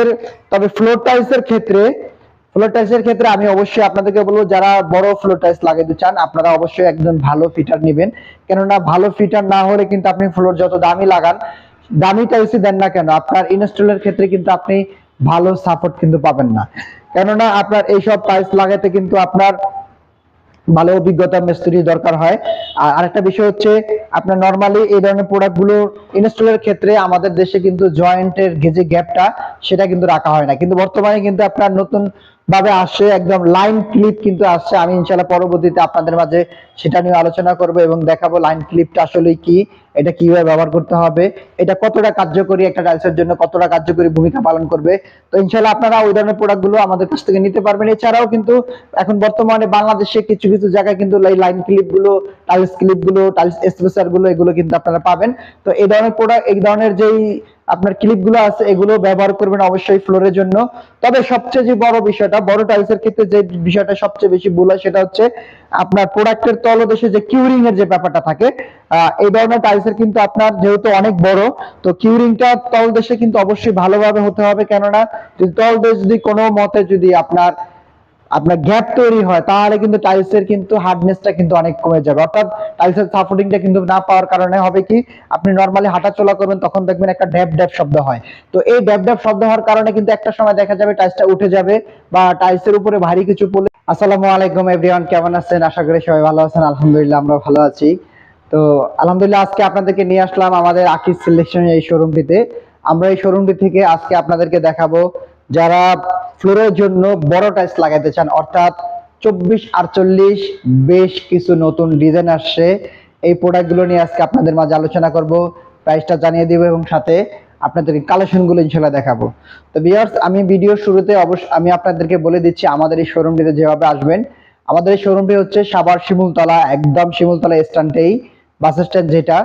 টাইলসের তবে ফ্লোর টাইলসের ক্ষেত্রে ফ্লোর টাইলসের ক্ষেত্রে আমি অবশ্যই আপনাদেরকে বলব, যারা বড় ফ্লোর টাইলস লাগাইতে চান, আপনারা অবশ্যই একজন ভালো ফিটার নেবেন। কেননা ভালো ফিটার না হলে কিন্তু আপনি ফ্লোর যত দামি লাগান, দামি টাইলসই দেন না কেন, আপনার ইনস্টলের ক্ষেত্রে কিন্তু আপনি ভালো সাপোর্ট কিন্তু পাবেন না। কেননা আপনার এইসব টাইলস লাগাইতে কিন্তু আপনার ভালো অভিজ্ঞতা, মিস্ত্রি দরকার হয়। আর আরেকটা বিষয় হচ্ছে, আপনার নরমালি এই ধরনের প্রোডাক্টগুলো ইনস্টলের ক্ষেত্রে আমাদের দেশে কিন্তু জয়েন্টের যে গ্যাপটা সেটা কিন্তু রাখা হয় না। কিন্তু বর্তমানে কিন্তু আপনার নতুন ভাবে আসছে একদম লাইন ক্লিপ কিন্তু আসছে। আমি ইনশাল্লাহ পরবর্তীতে আপনাদের মাঝে সেটা নিয়ে আলোচনা করব এবং দেখাবো লাইন ক্লিপটা আসলে কি, এটা কীভাবে ব্যবহার করতে হবে, এটা কতটা কার্যকরী একটা টাইলসের জন্য কতটা কার্যকরী ভূমিকা পালন করবে। তো ইনশাল্লাহ আপনারা ওই ধরনের প্রোডাক্টগুলো আমাদের কাছ থেকে নিতে পারবেন। এছাড়াও কিন্তু এখন বর্তমানে বাংলাদেশে কিছু কিছু জায়গায় কিন্তু লাইন ক্লিপগুলো টাইলস ক্লিপগুলো টাইলস স্পেসারগুলো, এগুলো কিন্তু আপনারা পাবেন। তো এই ধরনের প্রোডাক্ট এই ধরনের যেই আপনার ক্লিপগুলো আছে, এগুলো ব্যবহার করবেন অবশ্যই ফ্লোরের জন্য। তবে সবচেয়ে যে বড় বিষয়টা, বড় টাইলসের ক্ষেত্রে যে বিষয়টা সবচেয়ে বেশি ভুল হয়, সেটা হচ্ছে আপনার প্রোডাক্টের তলদেশে যে কিউরিং এর যে ব্যাপারটা থাকে এই ধরনের টাইলসের কিন্তু আপনার যেহেতু অনেক বড়, তো কিউরিংটা তলদেশে কিন্তু অবশ্যই ভালোভাবে হতে হবে। কেননা, যদি তলদেশ যদি কোনো মতে যদি আপনার আপনার গ্যাপ তৈরি হয়, তাহলে কিন্তু টাইলসের কিন্তু হার্ডনেসটা কিন্তু অনেক কমে যাবে। অর্থাৎ টাইলসের সাপোর্টিংটা কিন্তু না পাওয়ার কারণে হবে কি, আপনি নর্মালি হাঁটা চলা করবেন, তখন দেখবেন একটা ড্যাব ড্যাব শব্দ হয়। তো এই ড্যাব ড্যাব শব্দ হওয়ার কারণে কিন্তু একটা সময় দেখা যাবে টাইলসটা উঠে যাবে বা টাইলসের উপরে ভারী কিছু পড়লে আসসালামু আলাইকুম এভরিওয়ান কেমন আছেন? আশা করি সবাই ভালো আছেন, আলহামদুলিল্লাহ আমরা ভালো আছি। তো আলহামদুলিল্লাহ আজকে আপনাদেরকে নিয়ে আসলাম আমাদের আকিস সিলেকশন এই শোরুমটিতে আমরা এই শোরুমটি থেকে আজকে আপনাদেরকে দেখাবো যারা ফ্লোরের জন্য বড় টাইলস লাগাইতে চান, অর্থাৎ চব্বিশ আটচল্লিশ বেশ কিছু নতুন ডিজাইন আসছে, এই প্রোডাক্টগুলো নিয়ে আজকে আপনাদের মাঝে আলোচনা করব প্রাইসটা জানিয়ে দিব এবং সাথে আপনাদেরকে কালেকশনগুলো ইনশাল্লাহ দেখাবো। তো বিয়ার্স আমি ভিডিও শুরুতে অবশ্য, আমি আপনাদেরকে বলে দিচ্ছি, আমাদের এই শোরুমটিতে যেভাবে আসবেন, আমাদের এই শোরুমটি হচ্ছে সাবার শিমুলতলা, একদম শিমুলতলা স্ট্যান্ডেই বাস স্ট্যান্ড যেটা।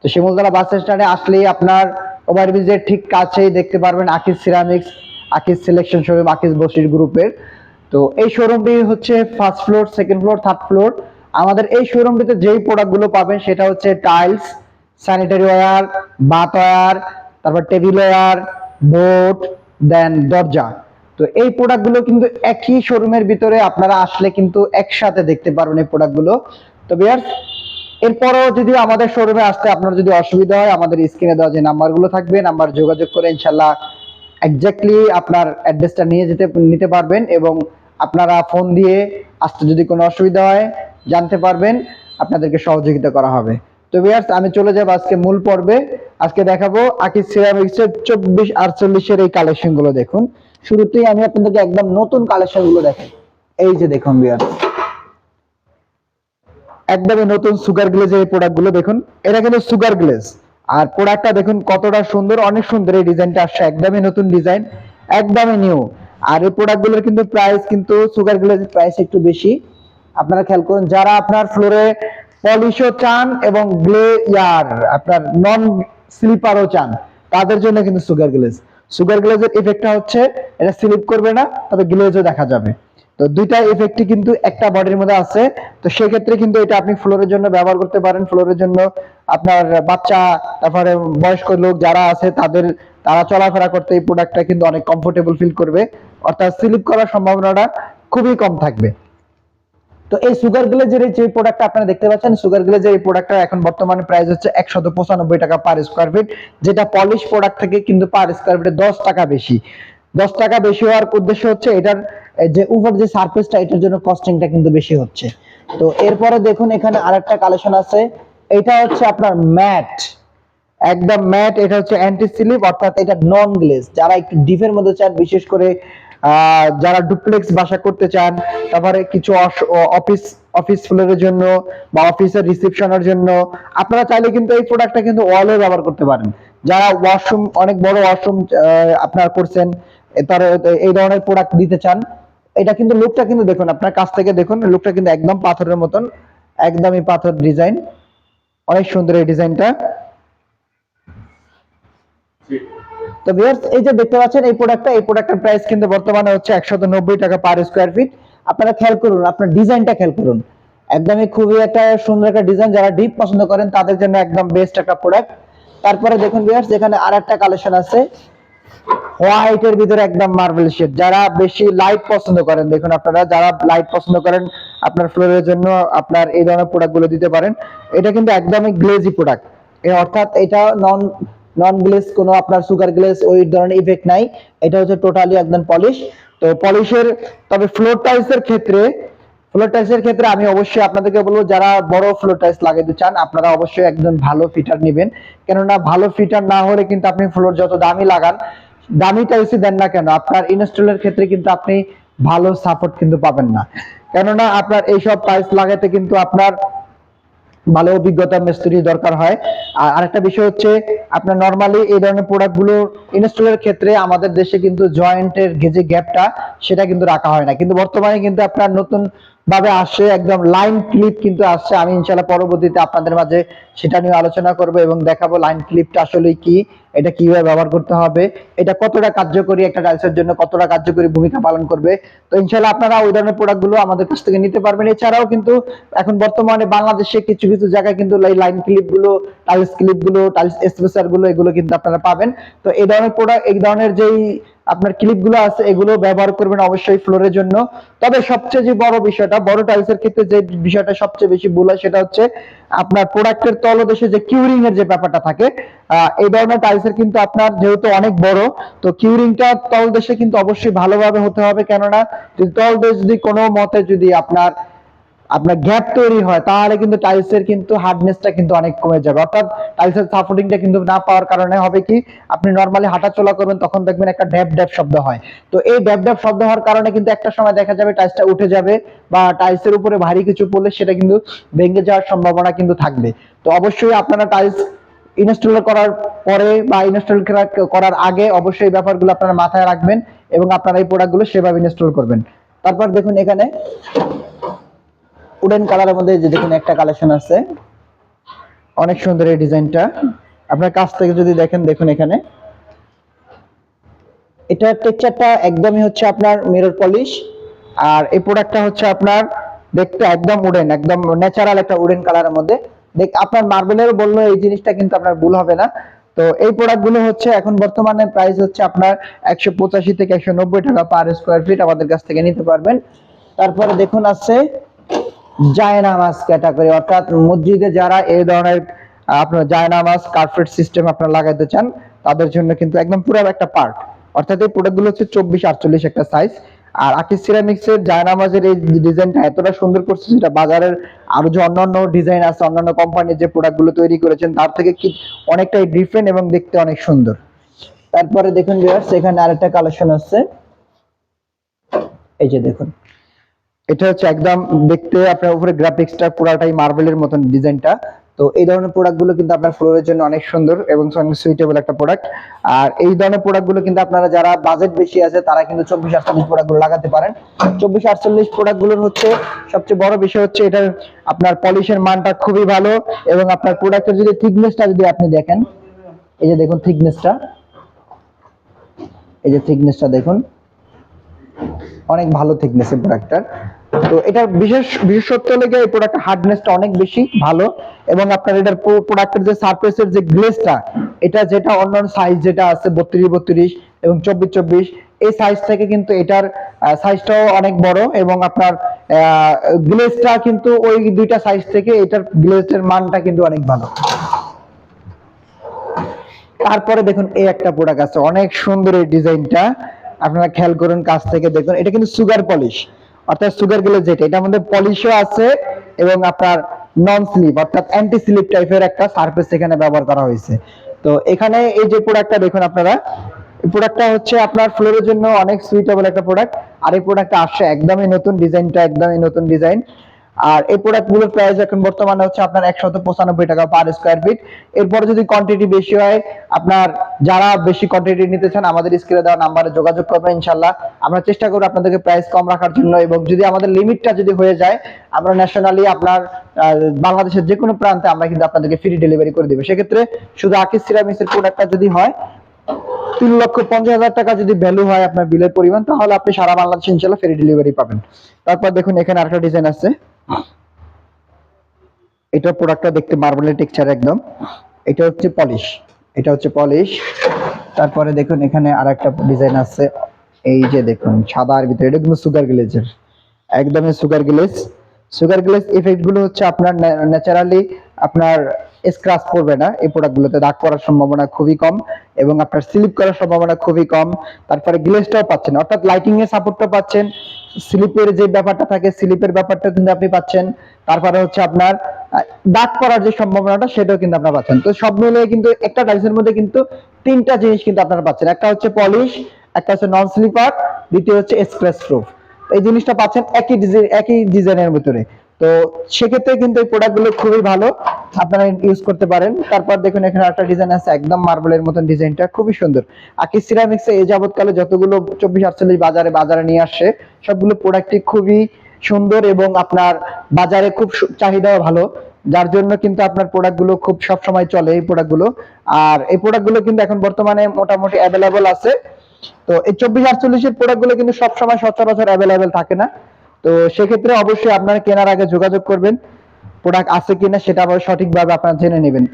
তো শিমুলতলা বাস স্ট্যান্ডে আসলেই আপনার ওভারব্রিজের ঠিক কাছেই দেখতে পারবেন আকিস সিরামিক্স আকিস সিলেকশন শোরুম আকিস বসির গ্রুপের তো এই শোরুমটি হচ্ছে first floor second floor third floor আমাদের এই শোরুমটিতে যেই প্রোডাক্টগুলো পাবেন সেটা হচ্ছে tiles sanitary ware bath ware তারপর টেবিল ওয়্যার বোর্ড দেন দরজা। তো এই প্রোডাক্টগুলো কিন্তু একই শোরুমের ভিতরে আপনারা আসলে কিন্তু একসাথে দেখতে পারবেন এই প্রোডাক্টগুলো তো বিয়ার্স এরপরও যদি আমাদের শোরুমে আসতে আপনার যদি অসুবিধা হয়, আমাদের স্ক্রিনে দেওয়া যে নাম্বারগুলো থাকবে নাম্বার যোগাযোগ করে ইনশাল্লাহ এক্স্যাক্টলি আপনার অ্যাড্রেসটা নিয়ে যেতে, নিতে পারবেন এবং আপনারা ফোন দিয়ে আসতে যদি কোনো অসুবিধা হয়, জানতে পারবেন, আপনাদেরকে সহযোগিতা করা হবে। তো ভিউয়ার্স আমি চলে যাব আজকে মূল পর্বে। আজকে দেখাবো আকিস সিরামিক্সের চব্বিশ, আটচল্লিশের এই কালেকশনগুলো দেখুন। শুরুতেই আমি আপনাদেরকে একদম নতুন কালেকশনগুলো দেখাই। এই যে দেখুন ভিউয়ার্স একদমই নতুন সুগার গ্লেজের এই প্রোডাক্টগুলো দেখুন। এটা কিন্তু সুগার গ্লেজ আর প্রোডাক্টটা দেখুন কতটা সুন্দর, অনেক সুন্দর এই ডিজাইনটা আসছে। একদমই নতুন ডিজাইন একদমই নিউ আর এই প্রোডাক্টগুলোর কিন্তু প্রাইস কিন্তু সুগার গ্লেজের প্রাইস একটু বেশি। আপনারা খেয়াল করুন, যারা আপনার ফ্লোরে পলিশও চান এবং গ্লে ইয়ার আপনার নন স্লিপারও চান, তাদের জন্য কিন্তু সুগার গ্লেজ সুগার গ্লেজের ইফেক্টটা হচ্ছে, এটা স্লিপ করবে না, তবে গ্লেজও দেখা যাবে। তো দুইটা ইফেক্টই কিন্তু একটা বডির মধ্যে আছে। তো সেক্ষেত্রে কিন্তু এটা আপনি ফ্লোরের জন্য ব্যবহার করতে পারেন। ফ্লোরের জন্য আপনার বাচ্চা, তারপরে বয়স্ক লোক যারা আছে তাদের, তারা চলাফেরা করতে এই প্রোডাক্টটা কিন্তু অনেক কমফোর্টেবল ফিল করবে। অর্থাৎ স্লিপ করার সম্ভাবনাটা খুবই কম থাকবে। তো এই সুগার গ্লেজের যে প্রোডাক্টটা আপনারা দেখতে পাচ্ছেন সুগার গ্লেজের এই প্রোডাক্টটা এখন বর্তমানে প্রাইস হচ্ছে একশত পঁচানব্বই টাকা পার স্কোয়ার ফিট যেটা পলিশ প্রোডাক্ট থেকে কিন্তু পার স্কোয়ার ফিটে দশ টাকা বেশি। দশ টাকা বেশি হওয়ার উদ্দেশ্য হচ্ছে এটার যে উপর যে সারফেসটা এটার জন্য কস্টিংটা কিন্তু বেশি হচ্ছে। তো এরপরে দেখুন, এখানে আরেকটা কালেকশন আছে। এটা হচ্ছে আপনার ম্যাট। একদম ম্যাট, এটা হচ্ছে অ্যান্টি স্লিপ অর্থাৎ এটা নন গ্লেজ যারা একটু ডিপের মধ্যে চান, বিশেষ করে যারা ডুপ্লেক্স বাসা করতে চান, তারপরে কিছু অফিস অফিস ফ্লোরের জন্য বা অফিসের রিসেপশনের জন্য, আপনারা চাইলে কিন্তু এই প্রোডাক্টটা কিন্তু ওয়ালে ব্যবহার করতে পারেন। যারা ওয়াশরুম অনেক বড় ওয়াশরুম আপনারা করছেন তারা এই ধরনের প্রোডাক্ট দিতে চান এটা কিন্তু লুকটা কিন্তু দেখুন, আপনার কাছ থেকে দেখুন লুকটা কিন্তু একদম পাথরের মতন, একদমই পাথর ডিজাইন অনেক সুন্দর এই ডিজাইনটা তো ভিউয়ার্স এই যে দেখতে পাচ্ছেন, এই প্রোডাক্টটা এই প্রোডাক্টের প্রাইস কিন্তু বর্তমানে হচ্ছে একশত নব্বই টাকা পার স্কোয়ার ফিট আপনারা খেয়াল করুন, আপনার ডিজাইনটা খেয়াল করুন। একদমই খুবই একটা সুন্দর একটা ডিজাইন যারা ডিপ পছন্দ করেন, তাদের জন্য একদম বেস্ট একটা প্রোডাক্ট তারপরে দেখুন ভিউয়ার্স এখানে আর একটা কালেকশন আছে। হোয়াইটের ভিতরে একদম মার্বেল শেড। যারা বেশি লাইট পছন্দ করেন, দেখুন আপনারা, যারা লাইট পছন্দ করেন, আপনার ফ্লোরের জন্য আপনার এই ধরনের প্রোডাক্টগুলো দিতে পারেন। এটা কিন্তু একদমই গ্লেজি প্রোডাক্ট অর্থাৎ এটা নন নন গ্লেজ কোনো আপনার সুগার গ্লেজ ওই ধরনের ইফেক্ট নাই। এটা হচ্ছে টোটালি একদম পলিশ তো পলিশের তবে ফ্লোর টাইলসের ক্ষেত্রে ফ্লোর টাইলসের ক্ষেত্রে আমি অবশ্যই আপনাদেরকে বলব, যারা বড় ফ্লোর টাইলস লাগাইতে চান, আপনারা অবশ্যই একজন ভালো ফিটার নেবেন। কেননা ভালো ফিটার না হলে কিন্তু আপনি ফ্লোর যত দামি লাগান দামি টাইলসই দেন না কেন? আপনার ইনস্টলের ক্ষেত্রে কিন্তু আপনি ভালো সাপোর্ট কিন্তু পাবেন না। কেননা আপনার এইসব টাইলস লাগাতে কিন্তু আপনার ভালো অভিজ্ঞতা মিস্ত্রি দরকার হয়। আর আরেকটা বিষয় হচ্ছে, আপনার নর্মালি এই ধরনের প্রোডাক্টগুলো ইনস্টলের ক্ষেত্রে আমাদের দেশে কিন্তু জয়েন্টের যে গ্যাপটা সেটা কিন্তু রাখা হয় না। কিন্তু বর্তমানে কিন্তু আপনার নতুন ভাবে আসছে একদম লাইন ক্লিপ কিন্তু আসছে আমি ইনশাল্লাহ পরবর্তীতে আপনাদের মাঝে সেটা নিয়ে আলোচনা করব এবং দেখাবো লাইন ক্লিপটা আসলে কি, এটা কীভাবে ব্যবহার করতে হবে, এটা কতটা কার্যকরী একটা টাইলসের জন্য কতটা কার্যকরী ভূমিকা পালন করবে। তো ইনশাল্লাহ আপনারা ওই ধরনের প্রোডাক্টগুলো আমাদের কাছ থেকে নিতে পারবেন। এছাড়াও কিন্তু এখন বর্তমানে বাংলাদেশে কিছু কিছু জায়গায় কিন্তু লাইন ক্লিপগুলো টাইলস ক্লিপগুলো টাইলস স্পেসারগুলো, এগুলো কিন্তু আপনারা পাবেন। তো এই ধরনের প্রোডাক্ট এই ধরনের যেই আপনার ক্লিপগুলো আছে, এগুলো ব্যবহার করবেন অবশ্যই ফ্লোরের জন্য। তবে সবচেয়ে যে বড় বিষয়টা, বড় টাইলসের ক্ষেত্রে যে বিষয়টা সবচেয়ে বেশি ভুল হয়, সেটা হচ্ছে আপনার প্রোডাক্টের তলদেশে যে কিউরিং এর যে ব্যাপারটা থাকে এই ধরনের টাইলসের কিন্তু আপনার যেহেতু অনেক বড়, তো কিউরিংটা তলদেশে কিন্তু অবশ্যই ভালোভাবে হতে হবে। কেননা তলদেশ যদি কোনো মতে যদি আপনার আপনার গ্যাপ তৈরি হয়, তাহলে কিন্তু টাইলসের কিন্তু হার্ডনেসটা কিন্তু অনেক কমে যাবে। অর্থাৎ টাইলসের সাপোর্টিংটা কিন্তু না পাওয়ার কারণে হবে কি, আপনি নর্মালি হাঁটা চলা করবেন, তখন দেখবেন একটা ড্যাব ড্যাব শব্দ হয়। তো এই ড্যাব ড্যাব শব্দ হওয়ার কারণে কিন্তু একটা সময় দেখা যাবে টাইলসটা উঠে যাবে বা টাইলসের উপরে ভারী কিছু পড়লে সেটা কিন্তু ভেঙে যাওয়ার সম্ভাবনা কিন্তু থাকবে। তো অবশ্যই আপনারা টাইলস ইনস্টল করার পরে বা ইনস্টল করার আগে অবশ্যই ব্যাপারগুলো আপনারা মাথায় রাখবেন এবং আপনারা এই প্রোডাক্টগুলো সেভাবে ইনস্টল করবেন। তারপর দেখুন এখানে উডেন কালারের মধ্যে যে দেখুন একটা কালেকশন আছে। অনেক সুন্দর এই ডিজাইনটা। আপনার কাছ থেকে যদি দেখেন, দেখুন এখানে। এটা টেক্সচারটা একদমই হচ্ছে আপনার মিরর পলিশ আর এই প্রোডাক্টটা হচ্ছে আপনার দেখতে একদম উডেন, একদম ন্যাচারাল একটা উডেন কালারের মধ্যে। দেখ, আপনার মার্বেলের বলল এই জিনিসটা কিন্তু আপনার ভুল হবে না। তো এই প্রোডাক্টগুলো হচ্ছে এখন বর্তমানে প্রাইস হচ্ছে আপনার একশো পঁচাশি থেকে একশো নব্বই টাকা পার স্কোয়ার ফিট আমাদের কাছ থেকে নিতে পারবেন। তারপরে দেখুন আছে জায়নামাজ ক্যাটাগরি, অর্থাৎ মসজিদে যারা এই ধরনের আপনার জায়নামাজ, কার্পেট সিস্টেম আপনারা লাগাইতে চান, তাদের জন্য কিন্তু একদম পুরো একটা পার্ট। অর্থাৎ এই প্রোডাক্টগুলো হচ্ছে চব্বিশ আটচল্লিশ একটা সাইজ আর আকিস সিরামিক্স এর জায়নামাজের এই ডিজাইনটা এতটা সুন্দর করছে যেটা বাজারের আরও যে অন্যান্য ডিজাইন আছে, অন্যান্য কোম্পানির যে প্রোডাক্টগুলো তৈরি করেছেন, তার থেকে কি অনেকটাই ডিফারেন্ট এবং দেখতে অনেক সুন্দর। তারপরে দেখুন এখানে আরেকটা কালেকশন আছে। এই যে দেখুন। এটা হচ্ছে একদম দেখতে আপনার উপরে গ্রাফিক্সটা পুরাটাই মার্বেলের মতন ডিজাইনটা তো এই ধরনের প্রোডাক্টগুলো কিন্তু আপনার ফ্লোরের জন্য অনেক সুন্দর এবং সুইটেবল একটা প্রোডাক্ট আর এই ধরনের প্রোডাক্টগুলো কিন্তু আপনারা যারা বাজেট বেশি আছে, তারা কিন্তু চব্বিশ আটচল্লিশ প্রোডাক্টগুলো লাগাতে পারেন। চব্বিশ আটচল্লিশ প্রোডাক্টগুলোর হচ্ছে সবচেয়ে বড় বিষয় হচ্ছে এটার আপনার পলিশের মানটা খুবই ভালো এবং আপনার প্রোডাক্টের যদি থিকনেসটা যদি আপনি দেখেন, এই যে দেখুন থিকনেসটা এই যে থিকনেসটা দেখুন, অনেক ভালো থিকনেস এই প্রোডাক্টটার তো এটার বিশেষ, বিশেষত্ব লেগে এই প্রোডাক্টের হার্ডনেসটা অনেক বেশি ভালো এবং আপনার এটার প্রোডাক্টের যে সারফেসের যে গ্লেজটা এটা যেটা অন্যান্য সাইজ যেটা আছে বত্রিশ বত্রিশ এবং চব্বিশ চব্বিশ, এই সাইজ থেকে কিন্তু এটার সাইজটাও অনেক বড় এবং আপনার গ্লেজটা কিন্তু ওই দুইটা সাইজ থেকে এটার গ্লেজের মানটা কিন্তু অনেক ভালো। তারপরে দেখুন এই একটা প্রোডাক্ট আছে, অনেক সুন্দর এই ডিজাইনটা আপনারা খেয়াল করুন কাছ থেকে দেখুন, এটা কিন্তু সুগার পলিশ অর্থাৎ সুগারগুলো যেটা এটা আমাদের পলিশও আছে এবং আপনার নন স্লিপ অর্থাৎ অ্যান্টি স্লিপ টাইপের একটা সার্ফেস এখানে ব্যবহার করা হয়েছে। তো এখানে এই যে প্রোডাক্টটা দেখুন আপনারা প্রোডাক্টটা হচ্ছে আপনার ফ্লোরের জন্য অনেক সুইটেবল একটা প্রোডাক্ট আর এই প্রোডাক্টটা আসছে একদমই নতুন ডিজাইনটা একদমই নতুন ডিজাইন আর এই প্রোডাক্টগুলোর প্রাইস এখন বর্তমানে হচ্ছে আপনার একশত পঁচানব্বই টাকা পার স্কোয়ার ফিট এরপরে যদি কোয়ান্টিটি বেশি হয়, আপনার যারা বেশি কোয়ান্টিটি নিতে চান, আমাদের স্ক্রিনে দেওয়া নাম্বারে যোগাযোগ করবেন ইনশাল্লাহ আমরা চেষ্টা করব আপনাদেরকে প্রাইস কম রাখার জন্য এবং যদি আমাদের লিমিটটা যদি হয়ে যায়, আমরা ন্যাশনালি আপনার বাংলাদেশের যে কোনো প্রান্তে আমরা কিন্তু আপনাদেরকে ফ্রি ডেলিভারি করে দেবো। সেক্ষেত্রে শুধু আকিস সিরামিক্স এর প্রোডাক্টটা যদি হয়, তিন লক্ষ পঞ্চাশ হাজার টাকা যদি ভ্যালু হয় আপনার বিলের পরিমাণ, তাহলে আপনি সারা বাংলাদেশে ইনশাল্লাহ ফ্রি ডেলিভারি পাবেন। তারপর দেখুন এখানে আরেকটা ডিজাইন আছে। এটা প্রোডাক্টটা দেখতে মার্বেলের টেক্সচার একদম। এটা হচ্ছে পলিশ এটা হচ্ছে পলিশ তারপরে দেখুন, এখানে আর একটা ডিজাইন আছে। এই যে দেখুন সাদা আর ভিতরে। এটা কিন্তু সুগার গ্লেজের একদমই সুগার গ্লেজ সুগার গ্লেজ এফেক্টগুলো হচ্ছে আপনার ন্যাচারালি আপনার স্ক্রাচ পড়বে না। এই প্রোডাক্ট গুলোতে দাগ পড়ার সম্ভাবনা খুবই কম এবং আপনার স্লিপ করার সম্ভাবনা খুবই কম। তারপরে গ্লেজটাও পাচ্ছেন। অর্থাৎ লাইটিং এর সাপোর্টটা পাচ্ছেন। স্লিপের যে ব্যাপারটা থাকে স্লিপের ব্যাপারটা কিন্তু আপনি পাচ্ছেন। তারপরে হচ্ছে আপনার দাগ পড়ার যে সম্ভাবনাটা, সেটাও কিন্তু আপনারা পাচ্ছেন। তো সব মিলিয়ে কিন্তু একটা টাইলসের মধ্যে কিন্তু তিনটা জিনিস কিন্তু আপনারা পাচ্ছেন। একটা হচ্ছে পলিশ একটা হচ্ছে নন স্লিপার দ্বিতীয় হচ্ছে স্ক্র্যাচ প্রুফ এই জিনিসটা পাচ্ছেন একই ডিজাইন একই ডিজাইনের ভিতরে। তো সেক্ষেত্রে কিন্তু এই প্রোডাক্টগুলো খুবই ভালো। আপনারা ইউজ করতে পারেন। তারপর দেখুন, এখানে একটা ডিজাইন আছে, একদম মার্বেলের মতন ডিজাইনটা খুবই সুন্দর। আকি সিরামিক্স এই যাবৎকালে যতগুলো চব্বিশ আটচল্লিশ বাজারে বাজারে নিয়ে আসছে সবগুলো প্রোডাক্টই খুবই সুন্দর এবং আপনার বাজারে খুব চাহিদাও ভালো। যার জন্য কিন্তু আপনার প্রোডাক্টগুলো খুব সব সময় চলে এই প্রোডাক্টগুলো আর এই প্রোডাক্টগুলো কিন্তু এখন বর্তমানে মোটামুটি অ্যাভেলেবল আছে। তো এই চব্বিশ আটচল্লিশের প্রোডাক্টগুলো কিন্তু সবসময় সচরাচর অ্যাভেলেবেল থাকে না। তো সেক্ষেত্রে অবশ্যই আপনারা কেনার আগে যোগাযোগ করবেন প্রোডাক্ট আছে কিনা সেটা আবার সঠিকভাবে আপনারা জেনে নেবেন।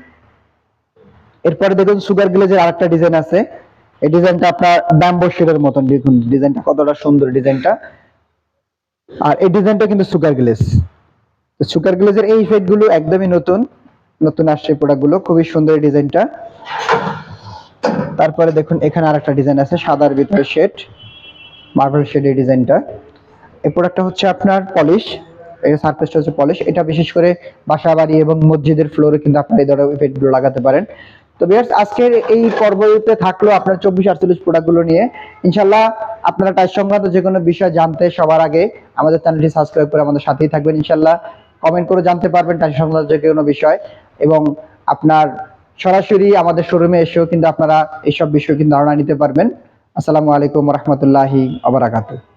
এরপরে দেখুন সুগার গ্লেজের আরেকটা ডিজাইন আছে। এই ডিজাইনটা আপনার ব্যাম্বো শেডের মতন, দেখুন ডিজাইনটা কতটা সুন্দর ডিজাইনটা। আর এই ডিজাইনটা কিন্তু সুগার গ্লেজ। সুগার গ্লেজের এই গুলো একদমই নতুন নতুন আসছে প্রোডাক্টগুলো, খুবই সুন্দর ডিজাইনটা। তারপরে দেখুন এখানে আরেকটা ডিজাইন আছে, সাদার ভিতরে শেড, মার্বেল শেড এই ডিজাইনটা। এই প্রোডাক্টটা হচ্ছে আপনার পলিশ এই সারফেসটা হচ্ছে পলিশ এটা বিশেষ করে বাসা বাড়ি এবং মসজিদের ফ্লোরে কিন্তু আপনার এই ধরনের ইফেক্টগুলো লাগাতে পারেন। তো বিয়ার্স আজকের এই পর্বতে থাকল আপনার চব্বিশ আটচল্লিশ প্রোডাক্টগুলো নিয়ে। ইনশাল্লাহ আপনারা টাইস সংক্রান্ত যে কোনো বিষয় জানতে সবার আগে আমাদের চ্যানেলটি সাবস্ক্রাইব করে আমাদের সাথেই থাকবেন ইনশাল্লাহ কমেন্ট করে জানতে পারবেন টাইস সংক্রান্ত যে কোনো বিষয়। এবং আপনার সরাসরি আমাদের শোরুমে এসেও কিন্তু আপনারা এইসব বিষয়ে কিন্তু ধারণা নিতে পারবেন। আসসালামু আলাইকুম রহমতুল্লাহি আবরাকাতুহ